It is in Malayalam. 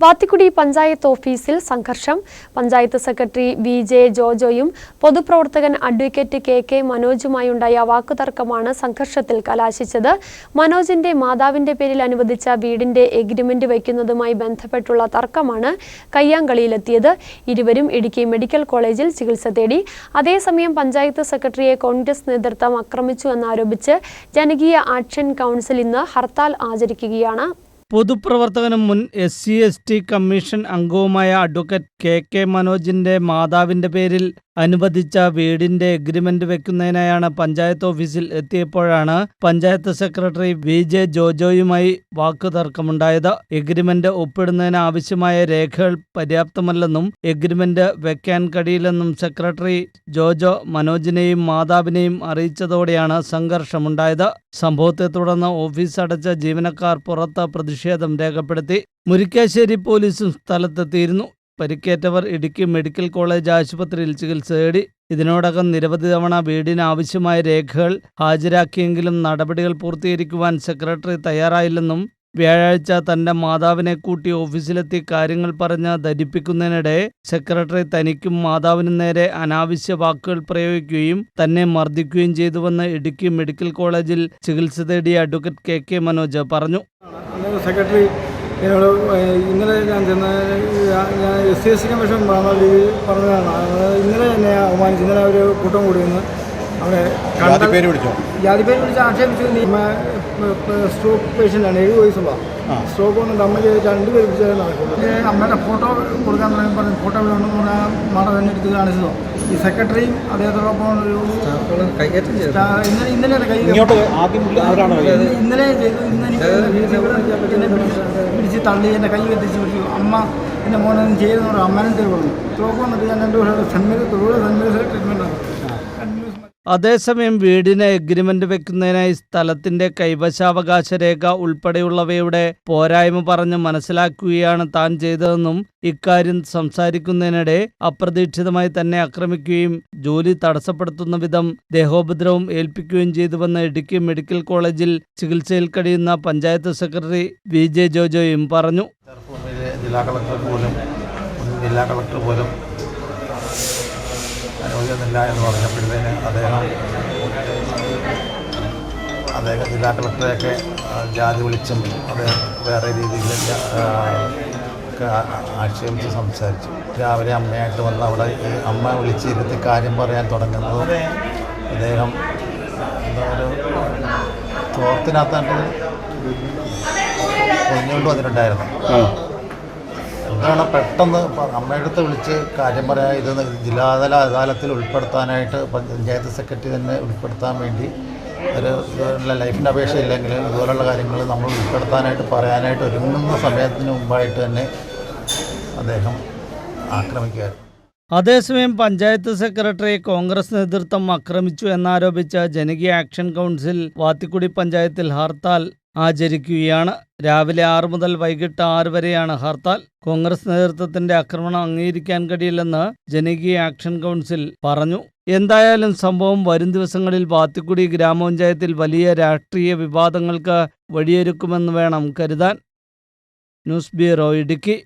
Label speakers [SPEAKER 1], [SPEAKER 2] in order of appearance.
[SPEAKER 1] വാത്തിക്കുടി പഞ്ചായത്ത് ഓഫീസിൽ സംഘർഷം. പഞ്ചായത്ത് സെക്രട്ടറി വി ജെ ജോജോയും പൊതുപ്രവർത്തകൻ അഡ്വക്കേറ്റ് കെ കെ മനോജുമായുണ്ടായ വാക്കുതർക്കമാണ് സംഘർഷത്തിൽ കലാശിച്ചത്. മനോജിന്റെ മാതാവിന്റെ പേരിൽ അനുവദിച്ച വീടിന്റെ എഗ്രിമെന്റ് വയ്ക്കുന്നതുമായി ബന്ധപ്പെട്ടുള്ള തർക്കമാണ് കയ്യാങ്കളിയിലെത്തിയത്. ഇരുവരും ഇടുക്കി മെഡിക്കൽ കോളേജിൽ ചികിത്സ തേടി. അതേസമയം പഞ്ചായത്ത് സെക്രട്ടറിയെ കോൺഗ്രസ് നേതൃത്വം ആക്രമിച്ചു എന്നാരോപിച്ച് ജനകീയ ആക്ഷൻ കൗൺസിൽ ഇന്ന് ഹർത്താൽ ആചരിക്കുകയാണ്.
[SPEAKER 2] പൊതുപ്രവർത്തകനും മുൻ S C S T commission അംഗവുമായ അഡ്വക്കേറ്റ് കെ കെ മനോജിന്റെ മാതാവിന്റെ പേരിൽ അനുവദിച്ച വീടിന്റെ എഗ്രിമെന്റ് വെക്കുന്നതിനായാണ് പഞ്ചായത്ത് ഓഫീസിൽ എത്തിയപ്പോഴാണ് പഞ്ചായത്ത് സെക്രട്ടറി വി ജെ ജോജോയുമായി വാക്കുതർക്കമുണ്ടായത്. എഗ്രിമെന്റ് ഒപ്പിടുന്നതിന് ആവശ്യമായ രേഖകൾ പര്യാപ്തമല്ലെന്നും എഗ്രിമെന്റ് വെക്കാൻ കഴിയില്ലെന്നും സെക്രട്ടറി ജോജോ മനോജിനെയും മാതാവിനെയും അറിയിച്ചതോടെയാണ് സംഘർഷമുണ്ടായത്. സംഭവത്തെ തുടർന്ന് ഓഫീസ് അടച്ച ജീവനക്കാർ പുറത്ത് പ്രതിഷേധം രേഖപ്പെടുത്തി. മുരിക്കാശ്ശേരി പോലീസും സ്ഥലത്തെത്തിയിരുന്നു. പരിക്കേറ്റവർ ഇടുക്കി മെഡിക്കൽ കോളേജ് ആശുപത്രിയിൽ ചികിത്സ തേടി ഇതിനോടകം നിരവധി തവണ വീടിന് ആവശ്യമായ രേഖകൾ ഹാജരാക്കിയെങ്കിലും നടപടികൾ പൂർത്തീകരിക്കുവാൻ സെക്രട്ടറി തയ്യാറായില്ലെന്നും വ്യാഴാഴ്ച തന്റെ മാതാവിനെ കൂട്ടി ഓഫീസിലെത്തി കാര്യങ്ങൾ പറഞ്ഞ് ധരിപ്പിക്കുന്നതിനിടെ സെക്രട്ടറി തനിക്കും മാതാവിനും നേരെ അനാവശ്യ വാക്കുകൾ പ്രയോഗിക്കുകയും തന്നെ മർദ്ദിക്കുകയും ചെയ്തുവെന്ന് ഇടുക്കി മെഡിക്കൽ കോളേജിൽ ചികിത്സ തേടിയ അഡ്വക്കേറ്റ് കെ കെ മനോജ് പറഞ്ഞു.
[SPEAKER 3] സെക്രട്ടറി. എന്നോട് ഇന്നലെ ഞാൻ ചെന്ന് ഞാൻ- S C S C commission പറഞ്ഞ പറഞ്ഞതാണ്. ഇന്നലെ തന്നെ അവമാനിച്ചു ഇന്നലെ ഒരു കൂട്ടം കൂടി നിന്ന് അവിടെ
[SPEAKER 4] ജാതി പേര് വിളിച്ചോ?
[SPEAKER 3] ജാതിപ്പേര് വിളിച്ച് ആക്ഷേപിച്ചു. സ്ട്രോക്ക് പേഷ്യന്റാണ് ഏഴ് വയസ്സുള്ള. സ്ട്രോക്ക് ഒന്ന് അമ്മ ചെയ്ത് രണ്ടുപേര് പേര് നടക്കുള്ളൂ ഏ, അമ്മയുടെ ഫോട്ടോ കൊടുക്കാൻ തുടങ്ങി പറഞ്ഞു. ഫോട്ടോ ഇവിടെ ഉണ്ടെന്ന് പറഞ്ഞാൽ മാഡം എന്നെ എടുത്ത് കാണിച്ചതോ? ഈ സെക്രട്ടറിയും അദ്ദേഹത്തോടൊപ്പം ഒരു ഇന്നലെ ഇന്നലെ
[SPEAKER 4] ഇങ്ങോട്ട് ആദ്യം
[SPEAKER 3] ഇന്നലെ ചെയ്തു. ഇന്ന് എനിക്ക് എന്നെ പിടിച്ച് തള്ളി എന്റെ കൈ എത്തിച്ച് പിടിച്ചു അമ്മ എന്റെ മോനൊന്നും ചെയ്യുന്നവർ അമ്മനും സ്ട്രോക്ക് വന്നിട്ട് ഞാൻ രണ്ടു വർഷം സെന്റ് തൊഴിൽ സെന്റ് ട്രീറ്റ്മെന്റാണ്
[SPEAKER 2] അതേസമയം വീടിന് എഗ്രിമെന്റ് വെക്കുന്നതിനായി സ്ഥലത്തിന്റെ കൈവശാവകാശ രേഖ ഉൾപ്പെടെയുള്ളവയുടെ പോരായ്മ പറഞ്ഞ് മനസ്സിലാക്കുകയാണ് താൻ ചെയ്തതെന്നും ഇക്കാര്യം സംസാരിക്കുന്നതിനിടെ അപ്രതീക്ഷിതമായി തന്നെ ആക്രമിക്കുകയും ജോലി തടസ്സപ്പെടുത്തുന്ന വിധം ദേഹോപദ്രവം ഏൽപ്പിക്കുകയും ചെയ്തുവെന്ന് ഇടുക്കി മെഡിക്കൽ കോളേജിൽ ചികിത്സയിൽ കഴിയുന്ന പഞ്ചായത്ത് സെക്രട്ടറി വി ജെ ജോജോയും പറഞ്ഞു.
[SPEAKER 4] ജില്ലാ കളക്ടർ പോലും ജില്ലാ കളക്ടർ പോലും അനുവദിക്കുന്നില്ല എന്ന് പറഞ്ഞപ്പോഴത്തേന് അദ്ദേഹം അദ്ദേഹം ജില്ലാ കളക്ടറെയൊക്കെ ജാതി വിളിച്ചും അദ്ദേഹം വേറെ രീതിയിൽ ആക്ഷേപിച്ച് സംസാരിച്ചു. രാവിലെ അമ്മയായിട്ട് വന്ന് അവിടെ അമ്മ വിളിച്ചിരുത്തി കാര്യം പറയാൻ തുടങ്ങുന്നത് അദ്ദേഹം എന്താ ഒരു തോർത്തിനകത്താണ്ട് കൊഞ്ഞുകൊണ്ട് വന്നിട്ടുണ്ടായിരുന്നു എന്താണ് പെട്ടെന്ന് അമ്മയടുത്ത് വിളിച്ച് കാര്യം പറയാൻ ഇത് ജില്ലാതല അദാലത്തിൽ ഉൾപ്പെടുത്താനായിട്ട് പഞ്ചായത്ത് സെക്രട്ടറി തന്നെ ഉൾപ്പെടുത്താൻ വേണ്ടി ഒരു ഇതുപോലുള്ള ലൈഫിന്റെ അപേക്ഷ ഇല്ലെങ്കിൽ ഇതുപോലുള്ള കാര്യങ്ങൾ നമ്മൾ ഉൾപ്പെടുത്താനായിട്ട് പറയാനായിട്ട് ഒരുങ്ങുന്ന സമയത്തിന് മുമ്പായിട്ട് തന്നെ അദ്ദേഹം ആക്രമിക്കുകയായിരുന്നു.
[SPEAKER 2] അതേസമയം പഞ്ചായത്ത് സെക്രട്ടറി കോൺഗ്രസ് നേതൃത്വം ആക്രമിച്ചു എന്നാരോപിച്ച ജനകീയ ആക്ഷൻ കൗൺസിൽ വാത്തിക്കുടി പഞ്ചായത്തിൽ ഹർത്താൽ ആചരിക്കുകയാണ്. രാവിലെ ആറ് മുതൽ വൈകിട്ട് ആറ് വരെയാണ്. ഹർത്താൽ. കോൺഗ്രസ് നേതൃത്വത്തിന്റെ ആക്രമണം അംഗീകരിക്കാൻ കഴിയില്ലെന്ന് ജനകീയ ആക്ഷൻ കൗൺസിൽ പറഞ്ഞു. എന്തായാലും സംഭവം വരും ദിവസങ്ങളിൽ ബാത്തിക്കുടി ഗ്രാമപഞ്ചായത്തിൽ വലിയ രാഷ്ട്രീയ വിവാദങ്ങൾക്ക് വഴിയൊരുക്കുമെന്ന് വേണം കരുതാൻ. News bureau Idukki.